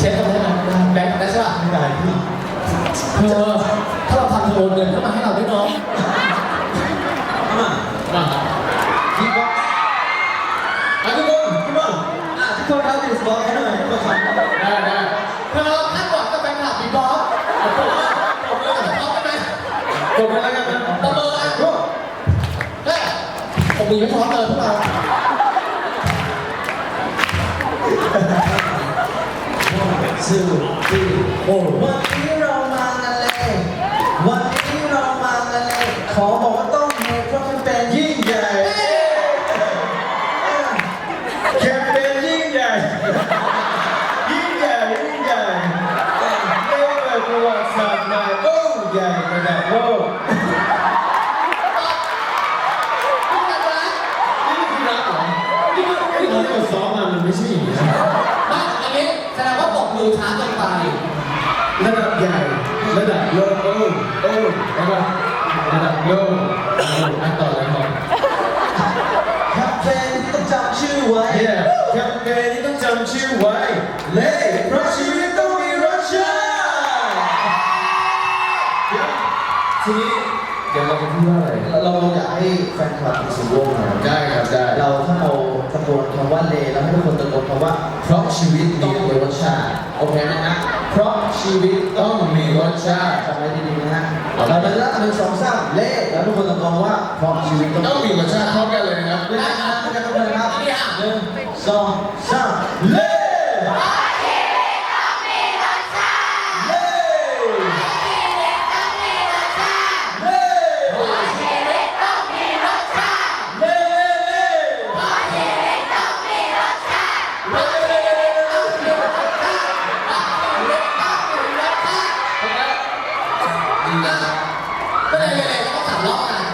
ใช้คำนี้นะแบงค์ได้ใช่ป่ะไม่ได้พี่เธอถ้าเราทำเธอโอนเงินเข้ามาให้เราด้วยเนาะมามาพี่บอสอ่ทุกคนทุกคนอ่ทุกคนครับพี่บอสให้หน่อยทุกคนครับได้ได้เธอคาดหวังกับแฟนคลับพี่บอสผมว่าผมเลยกับพี่บอสได้ไหมผมเลยกับประเมินอะเฮ้ยผมมีไม่พร้อมเลยพวกเรา สื่อที่โอ้วันนี้เรามากันเลย วันนี้เรามากันเลย ขอบอกว่าต้องมีเพราะแคมเปญยิ่งใหญ่แคมเปญยิ่งใหญ่ ยิ่งใหญ่ยิ่งใหญ่เรียกว่าประวัติศาสตร์ใหม่โอ้ใหญ่ระดับโลกนี่คือรักเหรอนี่คือนี่คือเราซ้อมมามันไม่ใช่อย่างนี้ มือช้าเกินไป ระดับใหญ่ ระดับโลกโอ้โอ้แล้วก็ระดับโลกโอ้อันต่อเลยต่อแคมเปญที่ต้องจำชื่อไว้เย้แคมเปญนี้ต้องจำชื่อไว้ เล่เพราะชีวิตต้องมีรสชาติเดี๋ยวทีนี้เดี๋ยวเราจะพูดว่าอะไร เราอยากให้แฟนคลับมีส่วนร่วมหน่อยได้ครับได้ เราถ้าเราตะโกนคำว่าเลแล้วให้ทุกคนตะโกนคำว่า เพราะชีวิตต้องมี โอเคนะฮะเพราะชีวิตต้องมีรสชาติจำไว้ดีๆนะฮะเราจะนับหนึ่งสองสามเลแล้วทุกคนตะโกนว่าเพราะชีวิตต้องต้องมีรสชาติพร้อมกันเลยนะครับด้วยนะครับด้วยกันทุกคนนะครับหนึ่งสอง